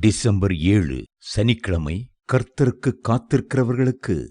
December ஏழு சனிக்கிழமை கர்த்தருக்கு காத்திருக்கிறவர்களுக்கு.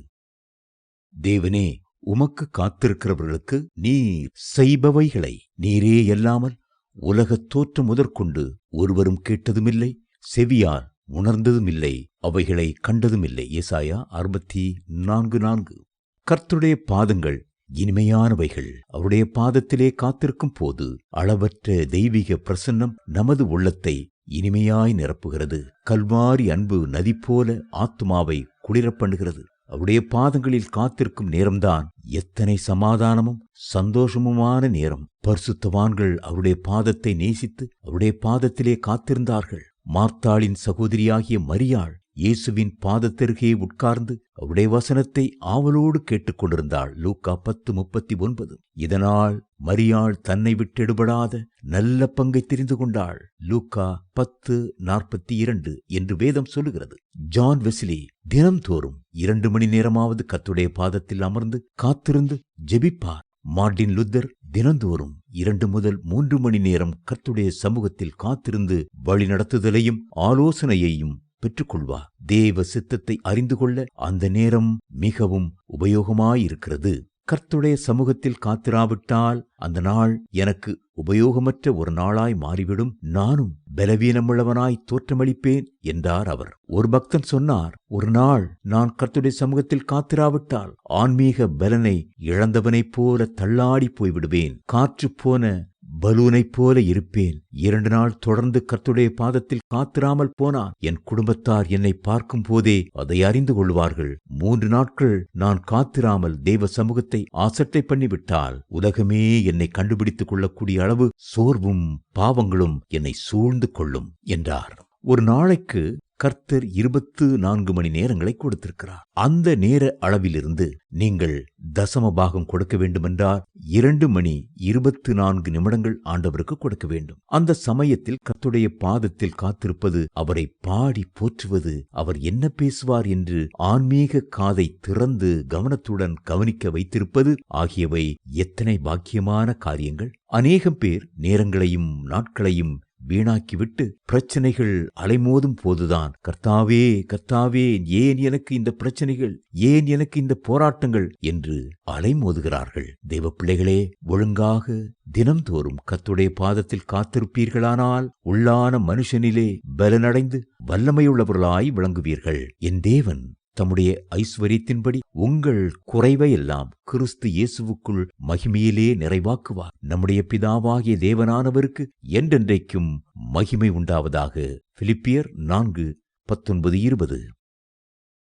தேவனே உமக்கு காத்திருக்கிறவர்களுக்கு நீர் செய்பவைகளை நீரே அல்லாமல் உலகத் தோற்றம் முதற்கொண்டு ஒருவரும் கேட்டதுமில்லை செவியார் உணர்ந்ததுமில்லை அவைகளை கண்டதுமில்லை. ஏசாயா அறுபத்தி நான்கு. நான்கு கர்த்தருடைய பாதங்கள் இனிமையானவைகள். அவருடைய பாதத்திலே காத்திருக்கும் போது அளவற்ற தெய்வீக பிரசன்னம் நமது உள்ளத்தை இனிமையாய் நிரப்புகிறது. கல்வாரி அன்பு நதி போல ஆத்மாவை குளிரப் பண்ணுகிறது. அவருடைய பாதங்களில் காத்திருக்கும் நேரம்தான் எத்தனை சமாதானமும் சந்தோஷமுமான நேரம். பரிசுத்தவான்கள் அவருடைய பாதத்தை நேசித்து அவருடைய பாதத்திலே காத்திருந்தார்கள். மார்த்தாளின் சகோதரியாகிய மரியாள் இயேசுவின் பாதத்தருகே உட்கார்ந்து அவருடைய வசனத்தை ஆவலோடு கேட்டுக்கொண்டிருந்தாள். லூக்கா பத்து முப்பத்தி ஒன்பது இதனால் மரியாள் தன்னை விட்டெடுபடாத நல்ல பங்கை தெரிந்து கொண்டாள். லூக்கா பத்து நாற்பத்தி இரண்டு என்று வேதம் சொல்லுகிறது. ஜான் வெஸ்லி தினம்தோறும் இரண்டு மணி நேரமாவது கத்துடைய பாதத்தில் அமர்ந்து காத்திருந்து ஜெபிப்பார். மார்டின் லுத்தர் தினந்தோறும் இரண்டு முதல் மூன்று மணி நேரம் கர்த்துடைய சமூகத்தில் காத்திருந்து வழிநடத்துதலையும் ஆலோசனையையும் பெற்றுக்கொள்வார் தேவ சித்தத்தை அறிந்து கொள்ள அந்த நேரம் மிகவும் உபயோகமாயிருக்கிறது. கர்த்துடைய சமூகத்தில் காத்திராவிட்டால் அந்த நாள் எனக்கு உபயோகமற்ற ஒரு நாளாய் மாறிவிடும். நானும் பலவீனமுள்ளவனாய் தோற்றமளிப்பேன் என்றார் அவர். ஒரு பக்தன் சொன்னார் ஒரு நாள் நான் கர்த்துடைய சமூகத்தில் காத்திராவிட்டால் ஆன்மீக பலனை இழந்தவனைப் போல தள்ளாடி போய்விடுவேன். காற்று போன பலூனைப் போல இருப்பேன். இரண்டு நாள் தொடர்ந்து கர்த்துடைய பாதத்தில் காத்திராமல் போனான் என் குடும்பத்தார் என்னை பார்க்கும் போதே அதை அறிந்து கொள்வார்கள். மூன்று நாட்கள் நான் காத்திராமல் தெய்வ சமூகத்தை ஆசட்டை பண்ணிவிட்டால் உலகமே என்னை கண்டுபிடித்துக் கொள்ளக்கூடிய அளவு சோர்வும் பாவங்களும் என்னை சூழ்ந்து கொள்ளும் என்றார். ஒரு நாளைக்கு கர்த்தர் இருபத்து நான்கு மணி நேரங்களை கொடுத்திருக்கிறார். அந்த நேர அளவிலிருந்து நீங்கள் தசம பாகம் கொடுக்க வேண்டுமென்றால் இரண்டு மணி இருபத்து நான்கு நிமிடங்கள் ஆண்டவருக்கு கொடுக்க வேண்டும். அந்த சமயத்தில் கர்த்துடைய பாதத்தில் காத்திருப்பது அவரை பாடி போற்றுவது அவர் என்ன பேசுவார் என்று ஆன்மீக காதை திறந்து கவனத்துடன் கவனிக்க வைத்திருப்பது ஆகியவை எத்தனை பாக்கியமான காரியங்கள். அநேகம் பேர் நேரங்களையும் நாட்களையும் வீணாக்கிவிட்டு பிரச்சனைகள் அலைமோதும் போதுதான். கர்த்தாவே கர்த்தாவே ஏன் எனக்கு இந்த பிரச்சனைகள்? ஏன் எனக்கு இந்த போராட்டங்கள்? என்று அலைமோதுகிறார்கள். தெய்வ பிள்ளைகளே ஒழுங்காக தினம்தோறும் கத்துடைய பாதத்தில் காத்திருப்பீர்களானால் உள்ளான மனுஷனிலே பலனடைந்து வல்லமையுள்ளவர்களாய் விளங்குவீர்கள். என் தேவன் தம்முடைய ஐஸ்வர்யத்தின்படி உங்கள் குறைவையெல்லாம் கிறிஸ்து இயேசுவுக்குள் மகிமையிலே நிறைவாக்குவார். நம்முடைய பிதாவாகிய தேவனானவருக்கு என்றென்றைக்கும் மகிமை உண்டாவதாக பிலிப்பியர் நான்கு பத்தொன்பது இருபது.